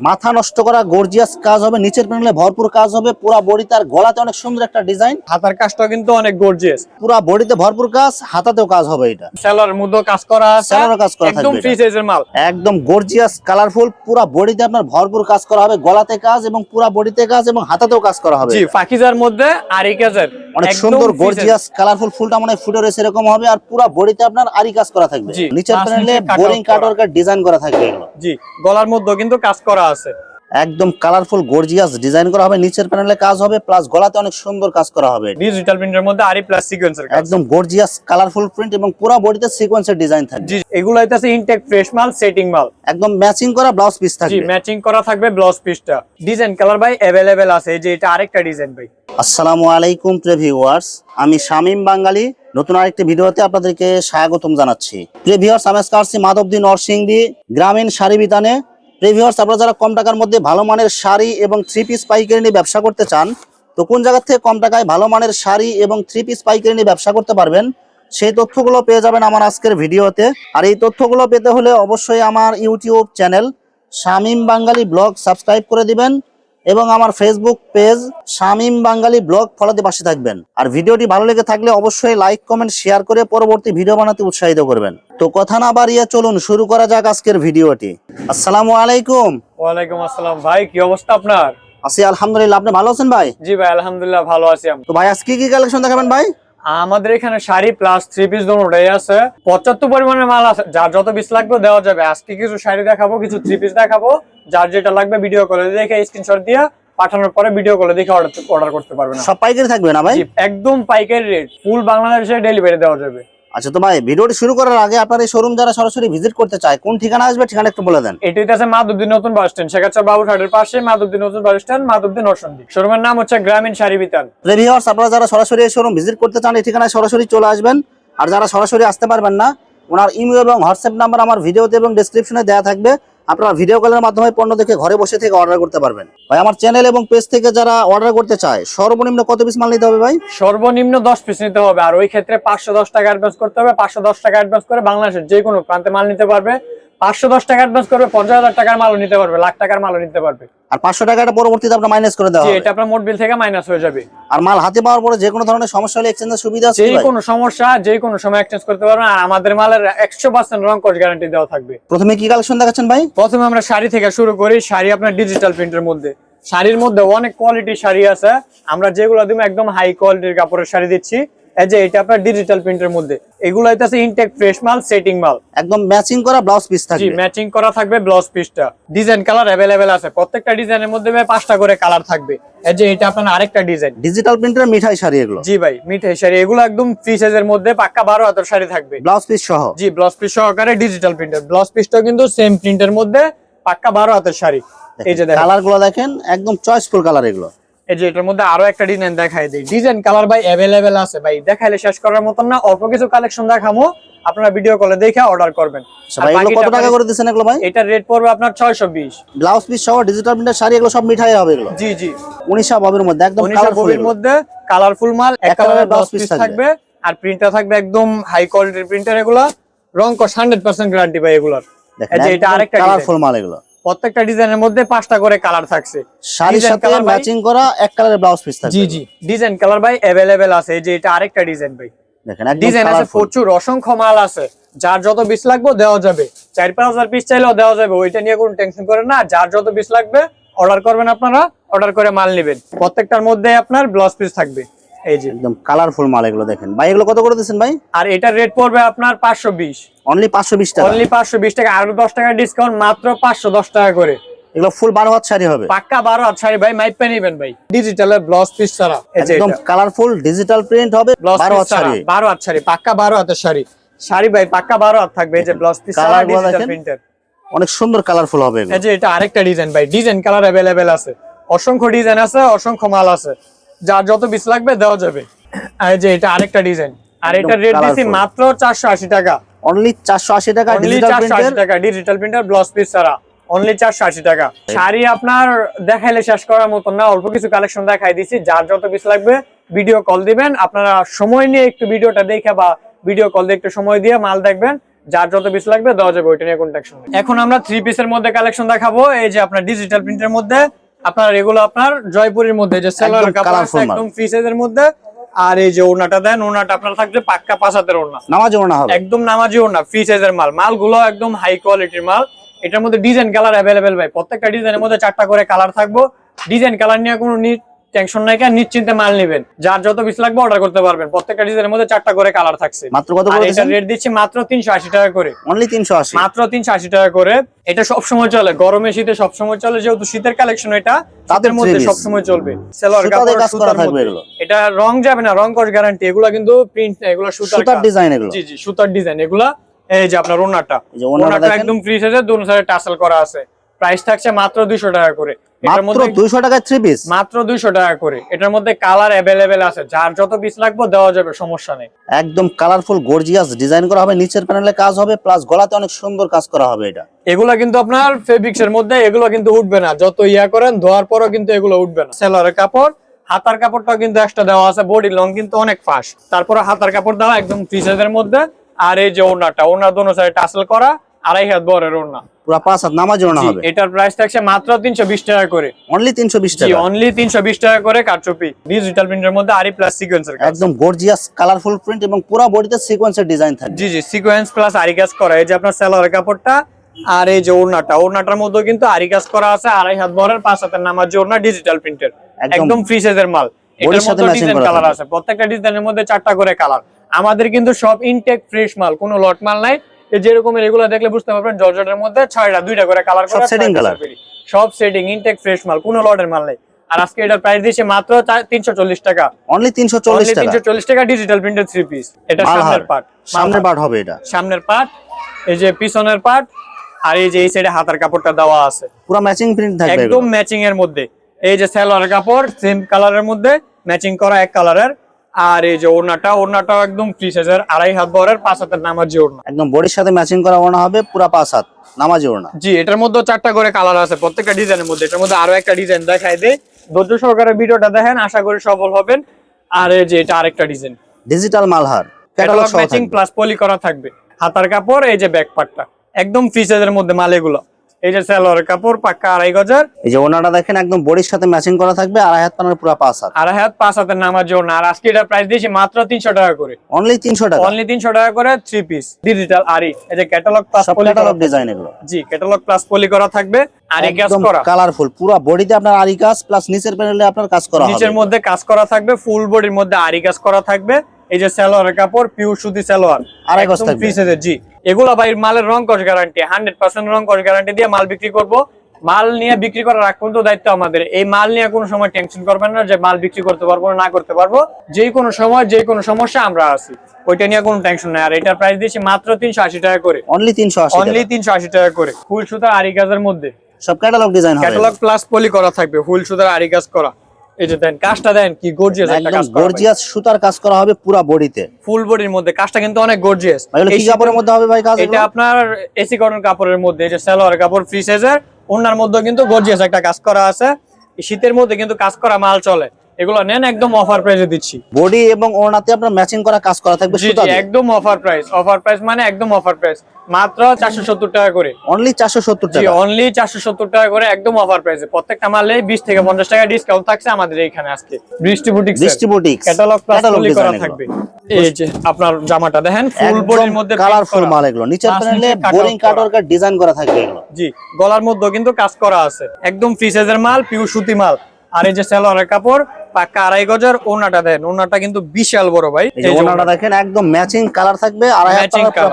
মাথা নষ্ট করা গর্জিয়াস কাজ হবে নিচের প্যানেলে ভরপুর কাজ হবে পুরা বডিতে আর গলাতে অনেক সুন্দর একটা ডিজাইন হাতার কাজটা কিন্তু অনেক গর্জিয়াস পুরা বডিতে ভরপুর কাজ হাতাতেও কাজ হবে এটা। সেলার মধ্যে কাজ করা আছে সেলারও কাজ করা একদম ফ্রি সাইজের মাল। একদম গর্জিয়াস কালারফুল পুরা বডিতে আপনার ভরপুর কাজ করা হবে গলাতে কাজ এবং পুরা বডিতে কাজ এবং হাতাতেও কাজ করা হবে। জি ফাকিজার মধ্যে আরি কাজের অনেক সুন্দর গর্জিয়াস কালারফুল ফুলটা মনে ফুটে রয়েছে এরকম হবে আর পুরা বডিতে আপনার আরি কাজ করা থাকবে। নিচের প্যানেলে বোরিং কাটওয়ার্কের ডিজাইন করা। থাকবে জি গলার মধ্যেও কিন্তু কাজ করা আছে একদম কালারফুল গর্জিয়াস ডিজাইন করা হবে নিচের প্যানেলে কাজ হবে প্লাস গলাতে অনেক সুন্দর কাজ করা হবে ডিজিটাল প্রিন্টের মধ্যে আরি প্লাস সিকোয়েন্সের কাজ একদম গর্জিয়াস কালারফুল প্রিন্ট এবং পুরো বডিতে সিকোয়েন্সের ডিজাইন থাকবে জি এগুলো হইতাছে ইনটেক ফ্রেশ মাল সেটিং মাল একদম ম্যাচিং করা ব্লাউজ পিস জি থাকবে ম্যাচিং করা থাকবে ব্লাউজ পিসটা ডিজাইন কালার ভাই अवेलेबल আছে এই যে এটা আরেকটা ডিজাইন ভাই আসসালামু আলাইকুম প্রিয় ভিউয়ার্স আমি শামীম বাঙালি নতুন আরেকটি ভিডিওতে আপনাদেরকে স্বাগতম জানাচ্ছি প্রিয় ভিউয়ার্স আমি আজকে আসছি মাধবদী নরসিংদী গ্রামীণ শাড়ি বিতানে প্রিয় আপনারা যারা কম টাকার মধ্যে ভালো মানের শাড়ি এবং থ্রি পিস পাইকারি নিয়ে ব্যবসা করতে চান, তো কোন জায়গার থেকে কম টাকায় ভালো মানের শাড়ি এবং থ্রি পিস পাইকারি নিয়ে ব্যবসা করতে পারবেন, সেই তথ্যগুলো পেয়ে যাবেন আমার আজকের ভিডিওতে। আর এই তথ্যগুলো পেতে হলে অবশ্যই আমার YouTube channel Shamim Bangali blog subscribe করে দিবেন। এবং আমার Facebook page Shamim Bangali blog ফলোতে পাশে থাকবেন। আর ভিডিওটি ভালো লেগে থাকলে অবশ্যই লাইক কমেন্ট শেয়ার করে পরবর্তী ভিডিও বানাতে উৎসাহিত করবেন। তো কথা না বাড়িয়ে চলুন শুরু করা যাক আজকের ভিডিওটি। আসসালামু আলাইকুম। ওয়ালাইকুম আসসালাম। ভাই কি অবস্থা আপনার? আছি আলহামদুলিল্লাহ। আপনি ভালো আছেন ভাই? জি ভাই আলহামদুলিল্লাহ ভালো আছি তো ভাই আজকে কি কালেকশন দেখাবেন ভাই? আমাদের এখানে শাড়ি প্লাস থ্রি পিস দুটোটাই আছে। পঁচাত্তর পরিমাণের মাল আছে। যার যত পিস লাগবে দেওয়া যাবে। আজকে কিছু শাড়ি দেখাবো কিছু থ্রি পিস দেখাবো। যার যেটা লাগবে ভিডিও কলে দেখে স্ক্রিনশট দিয়ে পাঠানোর পরে ভিডিও কলে দেখে অর্ডার অর্ডার করতে পারবেন সব পাইকারি থাকবে না ভাই? একদম পাইকারি রেট ফুল বাংলাদেশে ডেলিভারি দেওয়া যাবে। আচ্ছা তো ভাই ভিডিওটি শুরু করার আগে আপনার এই শোরুম যারা সরাসরি ভিজিট করতে চায় কোন ঠিকানা আসবে ঠিকানা একটু বলে দেন। এটি আছে মাধবদী নতুন বাস স্ট্যান্ড শেখাচার বাবুঘাটের পাশে মাধবদী নতুন বাস স্ট্যান্ড মাধবদী নরসন্দী। শোরুমের নাম হচ্ছে গ্রামীণ শাড়ি বিতান। ভিউয়ার্স আপনারা যারা সরাসরি এই শোরুম ভিজিট করতে চান এই ঠিকানায় সরাসরি চলে আসবেন। আর যারা সরাসরি আসতে পারবেন না ওনার ইমেল এবং হোয়াটসঅ্যাপ নাম্বার আমার ভিডিওতে এবং ডেসক্রিপশনে দেওয়া থাকবে। আপনারা ভিডিও কলের মাধ্যমে পণ্য দেখে ঘরে বসে থেকে অর্ডার করতে পারবেন। ভাই, আমার চ্যানেল এবং পেজ থেকে যারা অর্ডার করতে চায়, সর্বনিম্ন কত পিস মাল নিতে হবে ভাই? সর্বনিম্ন দশ পিস নিতে হবে। আর ওই ক্ষেত্রে পাঁচশো দশ টাকা অ্যাডভান্স করতে হবে। পাঁচশো দশ টাকা অ্যাডভান্স করে বাংলাদেশের যে কোনো প্রান্তে মাল নিতে পারবে। পাঁচশো দশ টাকা অ্যাডভান্স করবে পঞ্চাশ হাজার টাকার মালও নিতে পারবে লাখ টাকার মালও নিতে পারবে। আর পাঁচশো টাকাটা পরবর্তীতে আপনার মাইনাস করে দেওয়া এটা আপনার মোট বিল থেকে মাইনাস হয়ে যাবে। আর মাল হাতে পাওয়ার পরে যে কোনো ধরনের সমস্যা হলে এক্সচেঞ্জের সুবিধা আছে যে কোনো সমস্যা যে কোনো সময় এক্সচেঞ্জ করতে পারবেন আর আমাদের মালের একশো পার্সেন্ট রং কোর্স গ্যারান্টি দেওয়া থাকবে। প্রথমে কি কালেকশন দেখাচ্ছেন ভাই? প্রথমে আমরা শাড়ি থেকে শুরু করি শাড়ি আপনার ডিজিটাল প্রিন্টের মধ্যে। শাড়ির মধ্যে অনেক কোয়ালিটির শাড়ি আছে। আমরা যেগুলো দিব একদম হাই কোয়ালিটির কাপড়ের শাড়ি দিচ্ছি। এই যে এটা আপনার ডিজিটাল প্রিন্টের মধ্যে এগুলো হইতাছে ইনটেক ফ্রেশ মাল সেটিং মাল। একদম ম্যাচিং করা ব্লাউজ পিস জি ম্যাচিং করা থাকবে ব্লাউজ পিসটা ডিজাইন কালার অ্যাভেলেবেল আছে। প্রত্যেকটা ডিজাইনের মধ্যে ভাই পাঁচটা করে কালার থাকবে। এই যে এটা আপনার আরেকটা ডিজাইন ডিজিটাল প্রিন্টের মিঠাই শাড়ি এগুলো? জি ভাই মিঠাই শাড়ি। এগুলো একদম ফ্রি সাইজের মধ্যে পাক্কা বারো হাতের শাড়ি থাকবে। ব্লাউজ পিস সহ? জি ব্লাউজ পিস সহকারে ডিজিটাল প্রিন্টার ব্লাউজ পিসটাও কিন্তু সেম প্রিন্টের মধ্যে পাক্কা বারো হাতের শাড়ি। এই যে দেখেন। কালারগুলো দেখেন একদম চয়েসফুল কালার এগুলো। এই যে এটার মধ্যে আরও একটা ডিজাইন দেখাই দিই। ডিজাইন কালার ভাই অ্যাভেলেবেল আছে ভাই। দেখাইলে শেষ করার মতন না। অল্প কিছু কালেকশন দেখামো। আপনারা ভিডিও কলে দেখে অর্ডার করবেন। আচ্ছা ভাই এগুলো কত টাকা করে দিচ্ছেন এগুলো ভাই? এটার রেট পড়বে আপনার ছয়শো বিশ। ব্লাউজ পিস সহ ডিজিটাল প্রিন্টের শাড়ি এগুলো সব মিঠাই হবে এগুলো? জি জি। উনিশা ববের মধ্যে একদম কালারফুল মধ্যে কালারফুল মাল এক কালারের ব্লাউজ পিস থাকবে। আর প্রিন্টটা থাকবে একদম হাই কোয়ালিটির প্রিন্টার এগুলা। রং কস হান্ড্রেড পার্সেন্ট গ্যারান্টি ভাই এগুলার। এই যে এটা আরেকটা কালারফুল মাল এগুলো। প্রত্যেকটা ডিজাইনের মধ্যে পাঁচটা করে কালার থাকছে। শাড়ির সাথে ম্যাচিং করা এক কালারের ব্লাউজ পিস থাকবে। জি জি। ডিজাইন কালার ভাই অ্যাভেলেবেল আছে। এই যে এটা আরেকটা ডিজাইন ভাই। দেখেন ডিজাইন আছে প্রচুর অসংখ্য মাল আছে। যার যত পিস লাগবে দেওয়া যাবে। চার পাঁচ হাজার পিস চাইলেও দেওয়া যাবে। ওইটা নিয়ে কোনো টেনশন করেন না। যার যত পিস লাগবে অর্ডার করবেন আপনারা অর্ডার করে মাল নেবেন। প্রত্যেকটার মধ্যে আপনার ব্লাউজ পিস থাকবে। এই যে। একদম কালারফুল মাল এগুলো দেখেন। ভাই এগুলো কত করে দিচ্ছেন ভাই? আর এটার রেট পড়বে আপনার পাঁচশো বিশ। অনলি পাঁচশো বিশ টাকা। অনলি পাঁচশো বিশ টাকা আরও দশ টাকা ডিসকাউন্ট মাত্র পাঁচশো দশ টাকা করে। এগুলো ফুল বারো হাত শাড়ি হবে। পাক্কা বারো হাত শাড়ি ভাই মাইপে নিবেন ভাই। ডিজিটালের ব্লাউজ পিস ছাড়া। একদম কালারফুল ডিজিটাল প্রিন্ট হবে ব্লাউজ বারো পিস হাত ছাড়া শাড়ি। বারো হাত শাড়ি পাক্কা বারো হাতের শাড়ি। শাড়ি ভাই পাক্কা বারো হাত থাকবে। এই যে ব্লাউজ পিস ছাড়া ডিজিটাল। প্রিন্টার অনেক সুন্দর কালারফুল হবে এই যে এটা আরেকটা ডিজাইন ভাই। ডিজাইন কালার অ্যাভেলেবেল আছে। অসংখ্য ডিজাইন আছে অসংখ্য মাল আছে। যার যত পিস লাগবে দেওয়া যাবে। আর এই যে এটা আরেকটা ডিজাইন আর এটা রেট দিছি মাত্র চারশো আশি টাকা। অনলি চারশো আশি টাকা অনলি ডিজিটাল প্রিন্টের টাকা ডিজিটাল প্রিন্টার ব্লাউজ পিস ছাড়া। অনলি চারশো আশি টাকা। শাড়ি আপনার দেখাইলে শেষ করার মতো না অল্প কিছু কালেকশন দেখাই দিছি। যার যত পিস লাগবে ভিডিও কল দিবেন। আপনারা সময় নিয়ে একটু ভিডিওটা দেখে বা ভিডিও কল দিয়ে একটু সময় দিয়ে মাল দেখবেন। যার যত পিস লাগবে দেওয়া যাবে। ওইটা নিয়ে কোনো টেনশন নেই। এখন আমরা থ্রি পিসের মধ্যে কালেকশন দেখাবো। এই যে আপনার ডিজিটাল প্রিন্টের মধ্যে আপনার এগুলো আপনার জয়পুরের মধ্যে যে সেলার কাপড় একদম ফ্রি সাইজের মধ্যে। আর এই যে ওনাটা দেন ওনাটা আপনার থাকবে পাক্কা পাঁচ ওনা নামাজি নামাজে ওনা হবে। একদম নামাজি ওনা ফ্রি সাইজের মাল। মালগুলো একদম হাই কোয়ালিটির মাল। এটার মধ্যে ডিজাইন কালার অ্যাভেলেবেল ভাই। প্রত্যেকটা ডিজাইনের মধ্যে চারটা করে কালার থাকব। ডিজাইন কালার নিয়ে কোনো টেনশন নাই কেন? নিশ্চিন্তে মাল নেবেন। যার যত পিস লাগবে অর্ডার করতে পারবেন। প্রত্যেকটা ডিজাইনের মধ্যে চারটা করে কালার থাকছে। মাত্র কত করে এটা রেট দিচ্ছি মাত্র তিনশো আশি টাকা করে। অনলি তিনশো আশি? মাত্র তিনশো আশি টাকা করে। এটা সবসময় চলে। গরমে শীতে সবসময় চলে। যেহেতু শীতের কালেকশন এটা তাদের মধ্যে piece। সবসময় চলবে। সুতাতে কাপড় সুতার থাকবে এগুলো। এটা রং যাবে না রং কস গ্যারান্টি এগুলো কিন্তু প্রিন্ট এগুলো সুতার সুতার ডিজাইন এগুলো। জি জি সুতার ডিজাইন এগুলা এই যে আপনার ওনাটা এই ওনাটা একদম ফ্রি সাইজে দুনো সাইডে টাসেল করা আছে। প্রাইস থাকছে মাত্র 200 টাকা করে। মাত্র মধ্যে দুইশো টাকায় থ্রি পিস মাত্র 200 টাকা করে এটার মধ্যে কালার अवेलेबल আছে যার যত পিস লাগবে দেওয়া যাবে সমস্যা নেই একদম কালারফুল গর্জিয়াস ডিজাইন করা হবে নিচের প্যানেলে কাজ হবে প্লাস গলাতে অনেক সুন্দর কাজ করা হবে এটা এগুলো কিন্তু আপনার ফেব্রিক্স এর মধ্যে এগুলো কিন্তু উঠবে না যত ইয়া করেন ধোয়ার পরও কিন্তু এগুলো উঠবে না সেলরের কাপড় হাতার কাপড়টাও কিন্তু এক্সট্রা দেওয়া আছে বডি লং কিন্তু অনেক ফাস্ট তারপরে হাতার কাপড় দেওয়া একদম ফ্রি সাইজের মধ্যে আর এই যে ওড়নাটা ওড়না দোনো সাইডে টাসেল করা আড়াই হাত বরের ওড়না। পুরো পাঁচ হাত নামাজে জি, হবে? এটার প্রাইস থাকছে মাত্র তিনশো বিশ টাকা করে। অনলি তিনশো বিশ জি টাকা? অনলি তিনশো বিশ টাকা করে কারচুপি। ডিজিটাল প্রিন্টের মধ্যে আরি প্লাস সিকোয়েন্সের কাজ। একদম গর্জিয়াস কালারফুল প্রিন্ট এবং পুরো বডিতে সিকোয়েন্সের ডিজাইন থাকবে। জি জি সিকোয়েন্স প্লাস আরি কাজ করা। এই যে আপনার কাপড়টা আর এই যে ওড়নাটা। ওড়নাটার মধ্যে কিন্তু আরি কাজ করা আছে আড়াই হাত বরের পাঁচ হাতের নামার যে ওড়না ডিজিটাল প্রিন্টের একদম। একদম ফ্রি সাইজের মাল। এটার মধ্যে ডিজাইন কালার আছে। প্রত্যেকটা ডিজাইনের মধ্যে চারটা করে কালার আমাদের কিন্তু সব ইনটেক ফ্রেশ মাল কোনো লট মাল নাই। যেরকম এগুলো দেখলে বুঝতে পারবেন জর্জেটের মধ্যে ছয়টা দুইটা করে কালার সব setting colour। সব সেটিং ইনটেক ফ্রেশ মাল কোনো লটের মাল নেই। আর আজকে এটার প্রাইস দিয়েছে মাত্র তিনশো চল্লিশ টাকা। অনলি তিনশো চল্লিশ টাকা। তিনশো চল্লিশ টাকা ডিজিটাল প্রিন্টের থ্রি পিস এটা সামনের পার্ট সামনের পার্ট হবে এটা। সামনের পার্ট এই যে পিছনের পার্ট আর এই যে এই সাইডে হাতার কাপড়টা দেওয়া আছে। পুরো ম্যাচিং প্রিন্ট থাকবে একদম। ম্যাচিং এর মধ্যে। এই যে সালোয়ার কাপড় সেম কালারের মধ্যে ম্যাচিং করা এক কালারের আর এই যে ওড়নাটা ওড়নাটাও একদম ফ্রি সাইজের আড়াই হাত বরের পাঁচ হাতের নামার যে ওড়না। একদম বডির সাথে ম্যাচিং করা ওনা হবে পুরো পাঁচ হাত নামাজি ওনা জি এটার মধ্যে চারটা করে কালার আছে প্রত্যেকটা ডিজাইনের মধ্যে। এটার মধ্যে আরও একটা ডিজাইন দেখাই দেয় ধৈর্য সহকারে ভিডিওটা দেখেন আশা করি সফল হবেন। আর এই যে এটা আরেকটা design digital Malhar catalogue catalogue matching plus poly করা থাকবে। হাতার কাপড় এই যে ব্যাক পার্টটা একদম ফ্রি সাইজের মধ্যে মাল এগুলো। এই যে সালোয়ার কাপড় পাক্কা আড়াই গজার। এই যে ওনাটা দেখেন একদম বডির সাথে ম্যাচিং করা থাকবে আড়াই হাত পানার পুরো পাঁচ হাত। আড়াই হাত পাঁচ হাতের নামার জন্য আর আজকে এটার প্রাইস দিয়েছি মাত্র তিনশো টাকা করে। অনলি তিনশো টাকা। অনলি তিনশো টাকা করে থ্রি পিস ডিজিটাল আরি এই যে catalogue plus poly catalogue design এগুলো। জি ক্যাটালগ প্লাস পলি করা থাকবে। আরি কাজ করা। কালারফুল পুরো বডিতে আপনার আরি কাজ প্লাস নিচের প্যানেলে আপনার কাজ করা নিচের মধ্যে কাজ করা থাকবে ফুল বডির মধ্যে আরি কাজ করা থাকবে। এই যে সালোয়ারের কাপড় পিউর সুতি সালোয়ার। আড়াই গজ থাকবে। জি। এগুলা ভাই মালের রং কস গ্যারান্টি হান্ড্রেড পার্সেন্ট রং কস গ্যারান্টি দিয়ে মাল বিক্রি করব। মাল নিয়ে বিক্রি করার আগ পর্যন্ত দায়িত্ব আমাদের। এই মাল নিয়ে কোনো সময় টেনশন করবেন না যে মাল বিক্রি করতে পারব না করতে পারব। যে কোনো সময় যে কোনো সমস্যা আমরা আছি। ওইটা নিয়ে কোনো টেনশন নাই। আর এটার প্রাইস দিয়েছি মাত্র তিনশো আশি টাকা করে। অনলি তিনশো আশি অনলি তিনশো আশি টাকা করে। ফুল সুতার আরি কাজের মধ্যে। সব catalogue design catalogue plus poly করা থাকবে। ফুল সুতার আরি কাজ করা। এই যে দেন কাজটা দেন কি গর্জিয়াস একটা কাজ করা গর্জিয়াস সুতার কাজ করা হবে পুরো বডিতে। ফুল বডির মধ্যে কাজটা কিন্তু অনেক গর্জিয়াস কি কাপড়ের মধ্যে হবে ভাই কাজ এটা আপনার এসি কটন কাপড়ের মধ্যে এই যে সালোয়ার কাপড় ফ্রি সাইজের ওনার মধ্যে কিন্তু গর্জিয়াস একটা কাজ করা আছে। শীতের মধ্যে কিন্তু কাজ করা মাল চলে। এগুলো নেন একদম অফার প্রাইসে দিচ্ছি। বডি এবং ওড়নাতে আপনার ম্যাচিং করা কাজ করা থাকবে সুতা একদম অফার প্রাইস অফার প্রাইস মানে একদম অফার প্রাইস মাত্র চারশো সত্তর টাকা করে। অনলি চারশো সত্তর জি টাকা? অনলি চারশো সত্তর টাকা করে একদম অফার প্রাইসে প্রত্যেকটা মালে বিশ থেকে পঞ্চাশ টাকা ডিসকাউন্ট থাকছে আমাদের এইখানে আজকে। বৃষ্টি বুটিক বৃষ্টি বুটিক্স ক্যাটালগ প্লাস করা থাকবে। এই যে আপনার জামাটা দেখেন ফুল বডির মধ্যে কালারফুল মাল এগুলো নিচের প্যানেলে বোরিং out করা। ডিজাইন করা থাকবে এগুলো। জি গলার মধ্যে কিন্তু কাজ করা আছে। একদম ফ্রি সাইজের মাল পিউ সুতি মাল। আর এই যে সালোয়ারের কাপড় পাক্কা আড়াই গজার ওনাটা দেন। ওনাটা কিন্তু বিশাল বড় ভাই। ওড়নাটা দেখেন একদম ম্যাচিং কালার থাকবে আড়াই।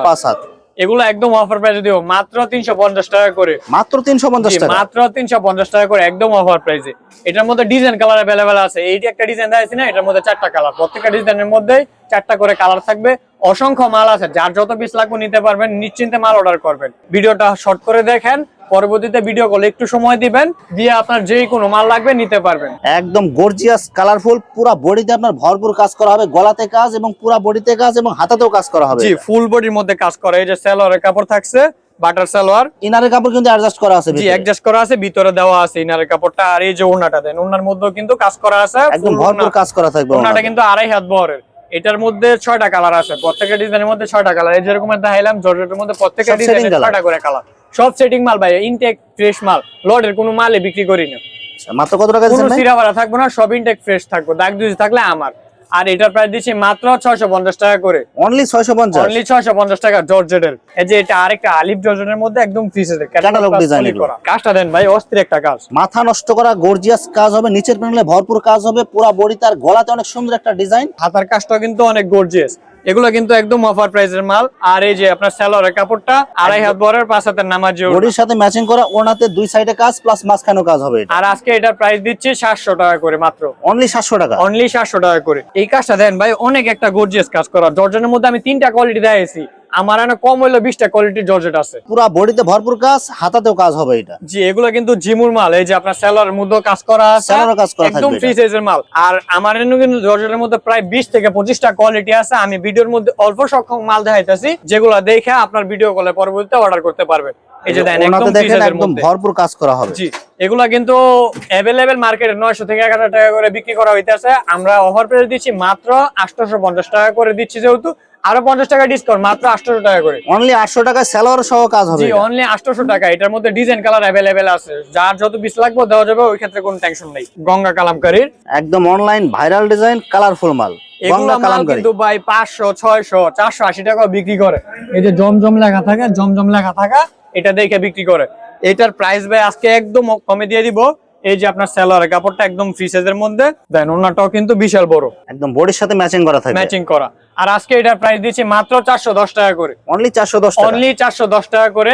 পাঁচ হাত। এগুলো একদম অফার প্রাইসে দিব। মাত্র তিনশো পঞ্চাশ টাকা করে। মাত্র তিনশো পঞ্চাশ টাকা। মাত্র তিনশো পঞ্চাশ টাকা করে একদম অফার প্রাইসে এটার মধ্যে ডিজাইন কালার অ্যাভেলেবেল আছে। এইটি একটা ডিজাইন দেখাচ্ছি না এটার মধ্যে চারটা কালার প্রত্যেকটা ডিজাইনের মধ্যে চারটা করে কালার থাকবে। অসংখ্য মাল আছে। যার যত পিস লাগবে নিতে পারবেন নিশ্চিন্তে মাল অর্ডার করবেন। ভিডিওটা শর্ট করে দেখেন। পরবর্তীতে ভিডিও কল একটু সময় দিবেন দিয়ে আপনার যেই কোনো মাল লাগবে নিতে পারবেন। একদম গর্জিয়াস কালারফুল পুরা বডিতে আপনার ভরপুর কাজ করা হবে গলাতে কাজ এবং পুরা বডিতে কাজ এবং হাতাতেও কাজ করা হবে। জি ফুল বডির মধ্যে কাজ করা এই যে সালোয়ারের কাপড় থাকছে বাটার সালোয়ার। ইনারের কাপড় কিন্তু অ্যাডজাস্ট করা আছে জি। অ্যাডজাস্ট করা আছে ভিতরে দেওয়া আছে ইনারের কাপড়টা আর এই যে ওড়নাটা দেন ওড়নার মধ্যেও কিন্তু কাজ করা আছে একদম ভরপুর কাজ করা থাকবে ওড়নাটা। কিন্তু আড়াই হাত বহরের। এটার মধ্যে ছয়টা কালার আছে প্রত্যেকটা ডিজাইনের মধ্যে ছয়টা কালার এই যেরকম দেখাইলাম জর্জেটের মধ্যে প্রত্যেকটা ডিজাইনের ছয়টা করে কালার সব সেটিং মাল ভাই ইনটেক ফ্রেশ মাল লটের কোনো মালে বিক্রি করি না আচ্ছা, মাত্র কত টাকা কোনো সিরা ভাড়া থাকব না সব ইনটেক ফ্রেশ থাকব দাগ দুই থাকলে আমার। আর এটার প্রাইস দিচ্ছি মাত্র ছয়শো পঞ্চাশ টাকা করে। অনলি ছয়শো পঞ্চাশ? অনলি ছয়শো পঞ্চাশ টাকা জর্জেটের। এই যে এটা আরেকটা আলিফ জর্জেটের মধ্যে একদম ফিসের Catalog design এগুলো। কাজটা দেন ভাই অস্থির একটা কাজ। মাথা নষ্ট করা গর্জিয়াস কাজ হবে নিচের প্যানেলে ভরপুর কাজ হবে পুরা বডি তার গলাতে অনেক সুন্দর একটা ডিজাইন হাতার কাজটা কিন্তু অনেক গর্জিয়াস এগুলো কিন্তু একদম অফার প্রাইসের মাল। আর এই যে আপনার স্যালোয়ারের কাপড়টা আড়াই হাত বরের পাঁচ হাতের নামাজ বডির সাথে ম্যাচিং করা ওনাতে দুই সাইডে কাজ প্লাস মাঝখানেও কাজ হবে আর আজকে এটার প্রাইস দিচ্ছি সাতশো টাকা করে মাত্র। অনলি সাতশো টাকা? অনলি সাতশো টাকা করে। এই কাজটা দেন ভাই অনেক একটা গর্জিয়াস কাজ করা। জর্জনের মধ্যে আমি তিনটা কোয়ালিটি দিয়েছি আমার এখানে কম হইল বিশটা কোয়ালিটির জর্জেট আছে। পুরা বডিতে ভরপুর কাজ হাতাতেও কাজ হবে এটা। জি এগুলো কিন্তু জিমুর মাল এই যে আপনার সেলার মধ্যে কাজ করা আছে কাজ করা একদম ফ্রি সাইজের মাল। আর আমার এখানে কিন্তু জর্জেটের মধ্যে প্রায় বিশ থেকে পঁচিশটা কোয়ালিটি আছে। আমি ভিডিওর মধ্যে অল্প সংখ্যক মাল দেখাইতেছি যেগুলো দেখে আপনার ভিডিও কলে পরবর্তীতে অর্ডার করতে পারবেন। এই যে দেন একদম দেখেন একদম মধ্যে। ভরপুর কাজ করা হবে। জি এগুলা কিন্তু অ্যাভেলেবেল মার্কেটে নয়শো থেকে এক হাজার টাকা করে বিক্রি করা হইতেছে। আমরা অফার প্রাইস দিচ্ছি মাত্র আটশোশো পঞ্চাশ টাকা করে দিচ্ছি যেহেতু। আরও পঞ্চাশ টাকা ডিসকাউন্ট মাত্র আটশোশো টাকা করে। অনলি আটশো টাকায় স্যালোয়ার সহ কাজ হবে অনলি আটশোশো টাকা। এটার মধ্যে ডিজাইন কালার অ্যাভেলেবেল আছে। যার যত পিস লাগবে দেওয়া যাবে ওই ক্ষেত্রে কোনো টেনশন নেই। গঙ্গা কালামকারীর। একদম অনলাইন ভাইরাল ডিজাইন কালারফুল মাল। এগুলো গঙ্গা মাল কালামকারী। কিন্তু ভাই পাঁচশো ছয়শো চারশো আশি টাকা বিক্রি করে। এই যে জমজম লেখা থাকে জমজম লেখা থাকা এটা দেখে বিক্রি করে। এটার প্রাইস ভাই আজকে একদম কমে দিয়ে দিব। এই যে আপনার সেলার কাপড়টা একদম ফ্রি সাইজের মধ্যে দেন ওনাটাও কিন্তু বিশাল বড়। একদম বডির সাথে ম্যাচিং করা থাকবে। ম্যাচিং করা। আর আজকে এটার প্রাইস দিচ্ছি মাত্র চারশো দশ টাকা করে। অনলি চারশো দশ টাকা। অনলি চারশো দশ টাকা করে।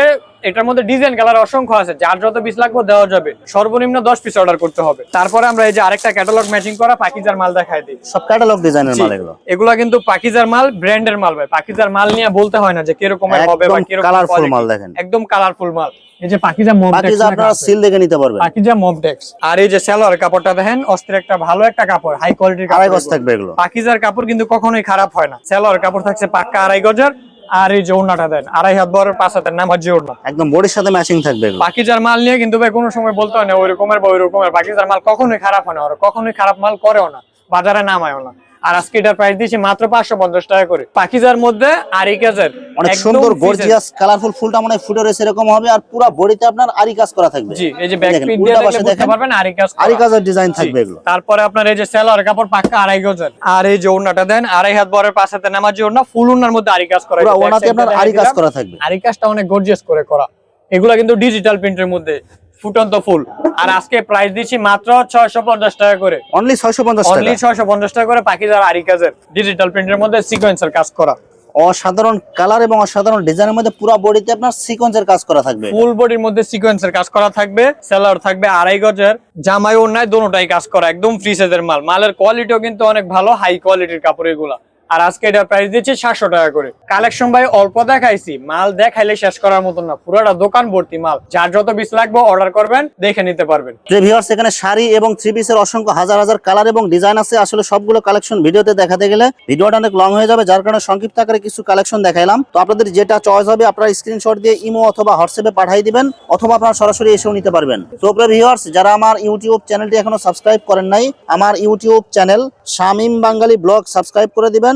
এটার মধ্যে ডিজাইন কালার অসংখ্য আছে। যার যত পিস লাগবে দেওয়া যাবে। সর্বনিম্ন দশ পিস অর্ডার করতে হবে। তারপরে আমরা এই যে আরেকটা ক্যাটালগ ম্যাচিং করা পাকিজার মাল দেখাই দিই। সব ক্যাটালগ ডিজাইনের মাল এগুলো। এগুলা কিন্তু পাকিজার মাল ব্র্যান্ডের মাল ভাই। পাকিজার মাল নিয়ে বলতে হয় না যে কীরকম হবে বা কীরকম কালারফুল মাল দেখেন। একদম কালারফুল মাল। এই যে পাকিজা মম বাকি আপনারা সিল দেখে নিতে পারবেন। পাকিজা মমটেক্স আর এই যে সেলোয়ার কাপড়টা দেখেন অস্ত্রের একটা ভালো একটা কাপড় হাই কোয়ালিটির আড়াই গজ থাকবে এগুলো। পাকিজার কাপড় কিন্তু কখনোই খারাপ হয় না। সেলোয়ার কাপড় থাকছে পাক্কা আড়াই গজার। আর এই যে ওড়নাটা দেন আড়াই হাত বড় পাঁচ হাতের নামাজ যে ওড়না। একদম বডির সাথে ম্যাচিং থাকবে পাকিজার মাল নিয়ে কিন্তু ভাই কোনো সময় বলতে হয় না ওই রকমের বা ওই রকমের। পাকিজার মাল কখনোই খারাপ হয় না ওরা কখনোই খারাপ মাল করেও না বাজারে নামায়ও না। আর আজকে এটার প্রাইস দিয়েছি মাত্র পাঁচশো পঞ্চাশ টাকা করে। পাকিজার মধ্যে আরি কাজের অনেক সুন্দর গর্জিয়াস কালারফুল ফুলটা মনে ফুটে রয়েছে এরকম হবে আর পুরো বডিতে আপনার আরি কাজ করা থাকবে। জি এই যে ব্যাক দেখেন, দিয়ে দেখলে বুঝতে পারবেন আরি কাজ। আরি কাজের ডিজাইন থাকবে এগুলো। তারপরে আপনার এই যে সেলার কাপড় পাক্কা আড়াই গজের। আর এই যে ওড়নাটা দেন আড়াই হাত বরের পাঁচ হাতে নামাজি ওড়না ফুল ওড়নার মধ্যে আরি কাজ করা। পুরো যে side আপনার আরি কাজ করা থাকবে। আরি কাজটা অনেক গর্জিয়াস করে করা। এগুলা কিন্তু ডিজিটাল প্রিন্টের মধ্যে। ফুটন্ত ফুল। আর আজকে প্রাইস দিচ্ছি মাত্র ছয়শো পঞ্চাশ টাকা করে। অনলি ছয়শো পঞ্চাশ অনলি ছয়শো পঞ্চাশ টাকা করে পাকিজার আরি কাজের ডিজিটাল প্রিন্টের মধ্যে সিকোয়েন্সের কাজ করা। অসাধারণ কালার এবং অসাধারণ ডিজাইনের মধ্যে পুরো বডিতে আপনার সিকোয়েন্সের কাজ করা থাকবে। ফুল বডির মধ্যে সিকোয়েন্সের কাজ করা থাকবে সেলার থাকবে আড়াই গজের জামাই ওড়নায় দোনোটাই কাজ করা একদম ফ্রি সাইজের মাল। মালের কোয়ালিটিও কিন্তু অনেক ভালো হাই কোয়ালিটির কাপড় এগুলা। আর আজকে এটার প্রাইস দিচ্ছি সাতশো টাকা করে। কালেকশন ভাই, অল্প দেখাইছি। মাল দেখাইলে শেষ করার মতন না। পুরোটা দোকান ভর্তি মাল। যার যত পিস লাগবে অর্ডার করবেন, দেখে নিতে পারবেন। এখানে শাড়ি এবং থ্রি পিসের অসংখ্য হাজার হাজার কালার এবং ডিজাইন আছে, আসলে সবগুলো কালেকশন ভিডিওতে দেখাতে গেলে ভিডিওটা অনেক লং হয়ে যাবে, যার কারণে সংক্ষিপ্ত আকারে কিছু কালেকশন দেখাইলাম। তো আপনাদের যেটা চয়েস হবে, আপনারা স্ক্রিনশট দিয়ে ইমো অথবা হোয়াটসঅ্যাপে পাঠিয়ে দিবেন, অথবা আপনারা সরাসরি এসেও নিতে পারবেন। তো ভিউয়ার্স যারা আমার ইউটিউব চ্যানেলটি এখনও সাবস্ক্রাইব করেন নাই, আমার YouTube channel Shamim Bangali blog subscribe করে দিবেন।